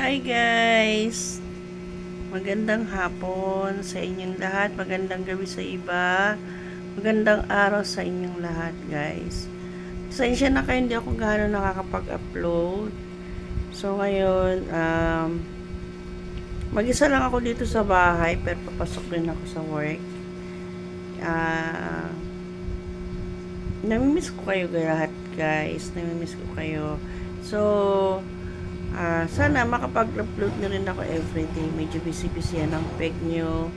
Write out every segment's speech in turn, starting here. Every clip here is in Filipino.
Hi guys! Magandang hapon sa inyong lahat. Magandang gabi sa iba. Magandang araw sa inyong lahat guys. Pasensya na kayo, hindi ako gano'n nakakapag-upload. So ngayon, um, mag-isa lang ako dito sa bahay pero papasok din ako sa work. Ah... namimiss ko kayo lahat guys namimiss ko kayo so ah sana makapag-upload na rin ako everyday. Medyo busy-busy yan ang peg nyo.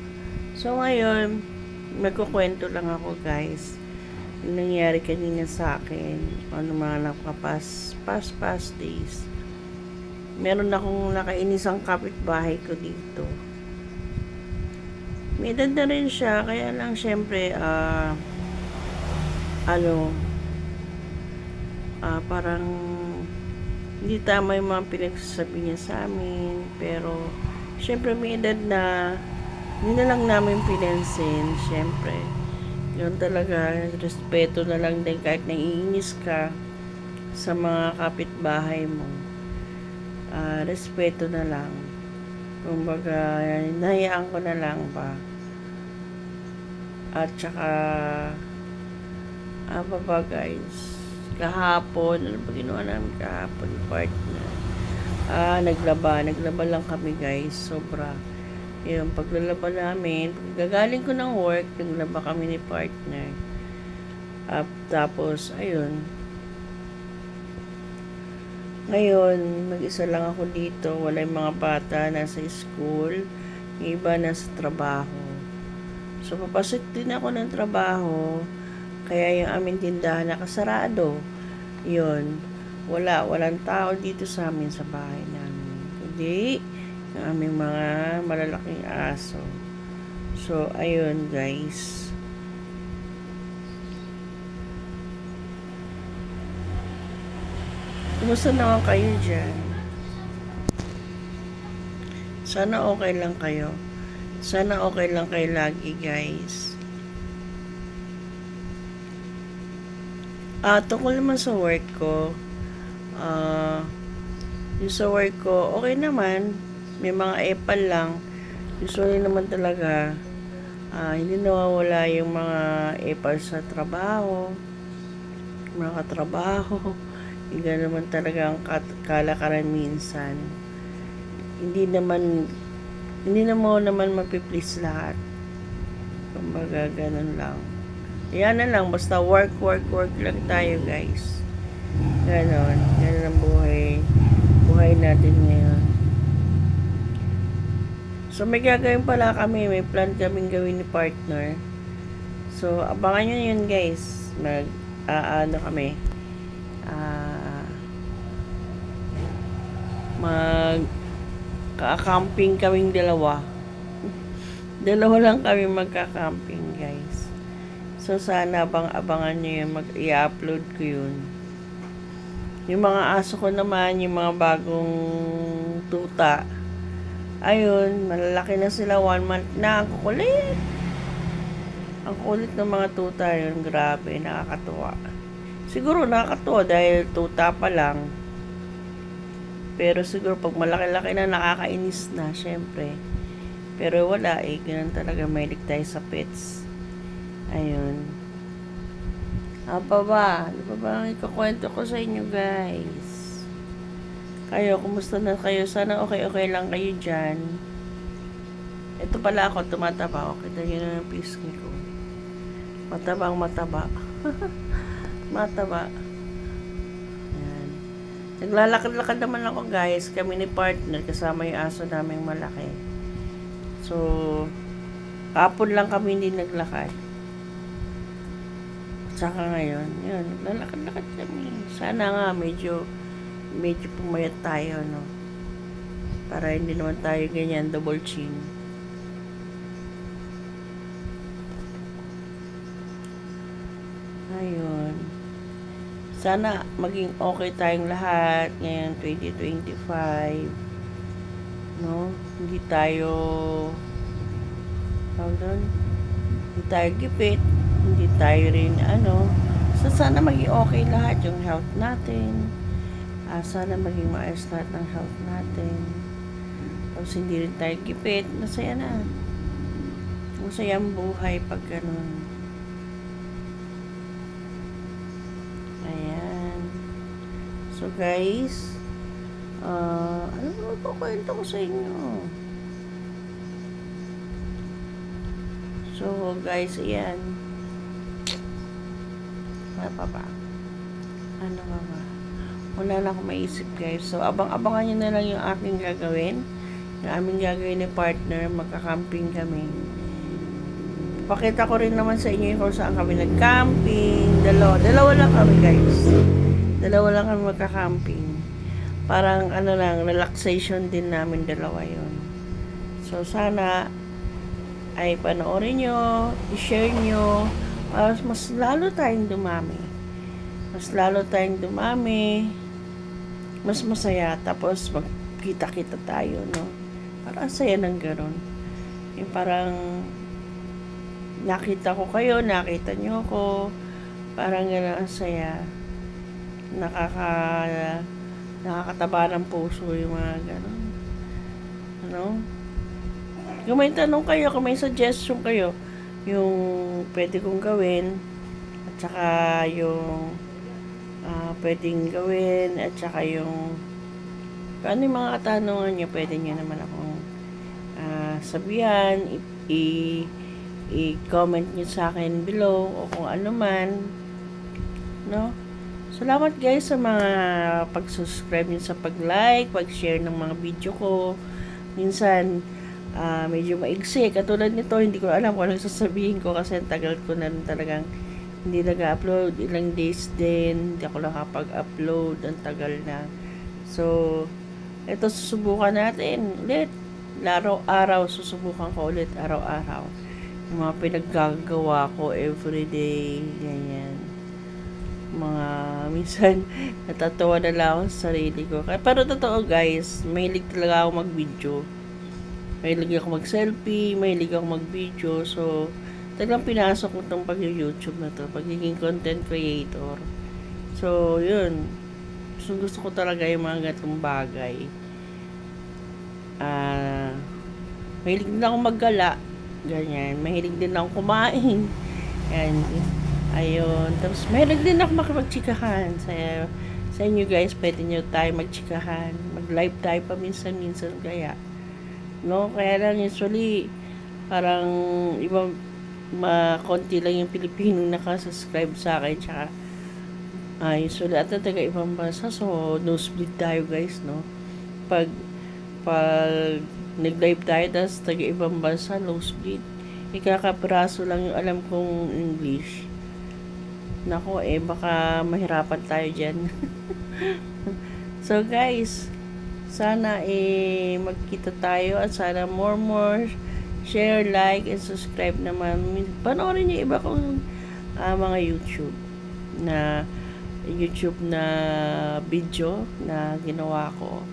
So ngayon magkukwento lang ako guys. Yung nangyari kanina sa akin? Ano mga nakapas past past days? Meron akong nakainisang kapitbahay ko dito. May edad na rin siya kaya lang syempre ah ano, ah, parang hindi tama yung mga pinagsasabi niya sa amin. Pero, syempre may edad na hindi na lang namin pinansin. Syempre, yun talaga, respeto na lang din kahit naiinis ka sa mga kapitbahay mo. Ah, respeto na lang. Kumbaga, nahayaan ko na lang ba. At saka, apa ba guys? Kahapon, ano ba ginawa namin kahapon? Partner. Ah, naglaba. Naglaba lang kami guys. Sobra. Yung paglalaba namin, gagaling ko ng work, naglaba kami ni partner. At tapos, ayun. Ngayon, mag-isa lang ako dito. Wala yung mga bata nasa school. Yung iba nasa trabaho. So, papasok din ako ng trabaho. Kaya yung aming tindahan nakasarado. Yun. Wala, walang tao dito sa amin sa bahay namin. Kundi, yung aming mga malalaking aso. So, ayun guys. Kumusta naman kayo dyan? Sana okay lang kayo. Sana okay lang kayo lagi guys. Ah, tungkol naman sa work ko, ah, yung sa work ko, okay naman. May mga epal lang. Usually naman talaga, ah, hindi nawawala yung mga epal sa trabaho, mga katrabaho. Hindi naman talaga ang kat- kalakaran minsan. Hindi naman, hindi naman naman mapiplease lahat. Kumbaga, ganun lang. Yan na lang, basta work, work, work lang tayo guys. Ganon, ganon ang buhay. Buhay natin ngayon. So may gagawin pala kami, may plan kaming gawin ni partner. So abangan nyo yun guys. Mag, ah, ano kami. Ah, mag, ka-camping kaming dalawa. Dalawa lang kami magka-camping guys. So, sana bang abangan nyo yun, mag-i-upload ko yun. Yung mga aso ko naman, yung mga bagong tuta, ayun, malalaki na sila, one month na, ang kukulit. Ang kulit ng mga tuta yun, grabe, nakakatuwa. Siguro nakakatuwa dahil tuta pa lang. Pero siguro pag malaki-laki na, nakakainis na, syempre. Pero wala eh, ganun talaga, may tayo sa pets. Ayun. Apa ba? Ano pa ba ang ikakwento ko sa inyo, guys? Kayo, kumusta na kayo? Sana okay-okay lang kayo dyan. Ito pala ako, tumataba. Okay, kita nyo na yung pisngi ko. Matabang mataba. mataba. Yan. Naglalakad-lakad naman ako, guys. Kami ni partner, kasama yung aso naming malaki. So, kapon lang kami hindi naglakad. Saka ngayon, yun, lalakad-lakad kami. Sana nga, medyo, medyo pumayat tayo, no? Para hindi naman tayo ganyan, double chin. Ayun. Sana maging okay tayong lahat ngayon 2025. No? Hindi tayo tawag doon, hindi tayo gipit, hindi tayo rin ano. So, sana maging okay lahat yung health natin. Ah, sana maging maayos lahat ng health natin. Tapos hindi rin tayo gipit. Masaya na. Masaya buhay pag ganun. Ayan. So guys, ah ano ba po kwento ko sa inyo? So guys, ayan. Ano pa ba? Ano pa ba? Wala na akong maisip guys. So abang-abangan nyo na lang yung aking gagawin. Yung aming gagawin ni partner. Magka-camping kami. Pakita ko rin naman sa inyo kung saan kami nag-camping. Dalawa. Dalawa lang kami guys. Dalawa lang kami magka-camping. Parang ano lang, relaxation din namin dalawa yon. So sana ay panoorin nyo, i-share nyo, para mas lalo tayong dumami. Mas lalo tayong dumami, mas masaya, tapos magkita-kita tayo, no? Parang saya ng ganun. Yung parang nakita ko kayo, nakita nyo ko, parang gano'n ang saya. Nakaka, nakakataba ng puso yung mga gano'n. Ano? Kung may tanong kayo, kung may suggestion kayo, yung pwede kong gawin, at saka yung ah, pwedeng gawin, at saka yung ano yung mga katanungan nyo, pwede nyo naman akong ah, sabihan, i- i-comment nyo sa akin below, o kung ano man, no? Salamat guys sa mga pag-subscribe nyo sa pag-like, pag-share ng mga video ko. Minsan, ah medyo maigsi. Katulad nito, hindi ko alam kung anong sasabihin ko kasi tagal ko na talagang hindi nag-upload. Ilang days din, hindi ako nakapag-upload. Ang tagal na. So, ito susubukan natin ulit. Araw-araw, susubukan ko ulit araw-araw. Yung mga pinaggagawa ko everyday, ganyan. Mga, minsan, natatawa na lang ako sa sarili ko. Pero totoo guys, mahilig talaga ako mag-video. Mahilig ako mag-selfie, mahilig ako mag-video. So, talagang pinasok ko itong pag-YouTube na to, pagiging content creator. So, yun. So, gusto ko talaga yung mga gatong bagay. Ah, mahilig din ako maggala. Ganyan. Mahilig din ako kumain. Yan. Ayun. Tapos, mahilig din ako makipagtsikahan. Sa, sa inyo guys, pwede nyo tayo magtsikahan. Mag-live tayo pa minsan-minsan kaya. No? Kaya lang usually, parang ibang ma konti lang yung Pilipinong nakasubscribe sa akin tsaka ah usually at taga ibang bansa so nosebleed tayo guys no? Pag pag nag-live tayo tas taga ibang bansa nosebleed. Ikakapraso lang yung alam kong English. Nako eh baka mahirapan tayo dyan. So guys sana eh magkita tayo at sana more more share, like, and subscribe naman. Panoorin niyo iba kong ah, mga YouTube na YouTube na video na ginawa ko.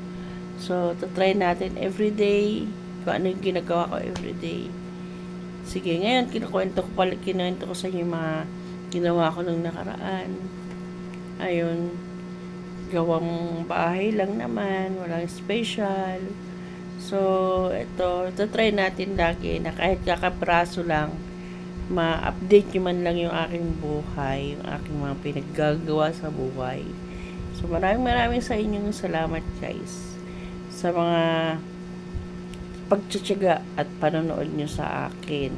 So, try natin everyday kung ano yung ginagawa ko everyday. Sige, ngayon kinukwento ko pala, kinuwento ko sa inyo mga ginawa ko nung nakaraan. Ayun, gawang bahay lang naman, walang special. So, ito, ito try natin lagi na kahit kakapraso lang, ma-update nyo man lang yung aking buhay, yung aking mga pinaggagawa sa buhay. So, maraming maraming sa inyong salamat guys sa mga pagtsatsaga at panonood nyo sa akin.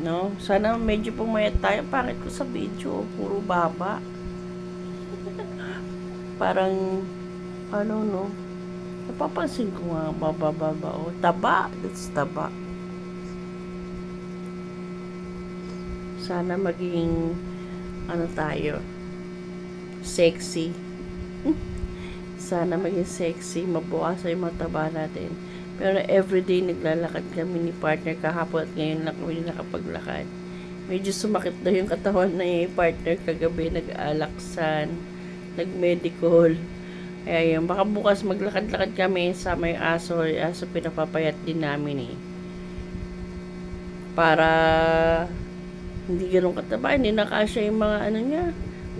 No? Sana medyo pumayat tayo. Pangit ko sa video. Puro baba. Parang, ano no? Napapansin ko nga, baba-baba. Oh, taba. That's taba. Sana maging, ano tayo, sexy. Sana maging sexy, mabukasan yung mga taba natin. Pero everyday naglalakad kami ni partner kahapon at ngayon lang kami nakapaglakad. Medyo sumakit daw yung katawan na yung partner kagabi, nag-alaksan, nag-medical. Kaya yun, baka bukas maglakad-lakad kami sa may aso, aso pinapapayat din namin eh. Para hindi ganun kataba, hindi nakasya yung mga ano niya,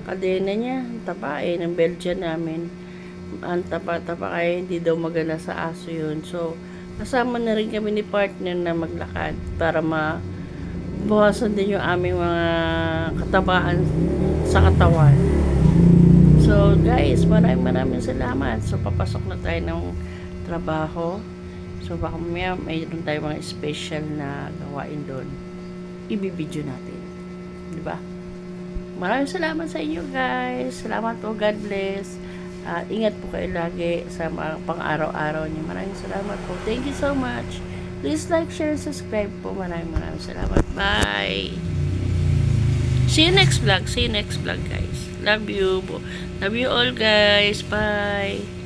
kadena niya, taba eh, ng Belgian namin. Ang taba-taba kaya hindi daw magana sa aso yun. So, kasama na rin kami ni partner na maglakad para ma bawasan din yung aming mga katabaan sa katawan. So guys, maraming maraming salamat. So papasok na tayo ng trabaho. So baka mamaya mayroon tayo mga special na gawain doon. Ibibideo natin. Di ba? Maraming salamat sa inyo guys. Salamat po. God bless. At ingat po kayo lagi sa mga pang-araw-araw niyo. Maraming salamat po. Thank you so much. Please like, share, subscribe po. Maraming maraming salamat. Bye! See you next vlog. See you next vlog guys. Love you. Love you all guys. Bye!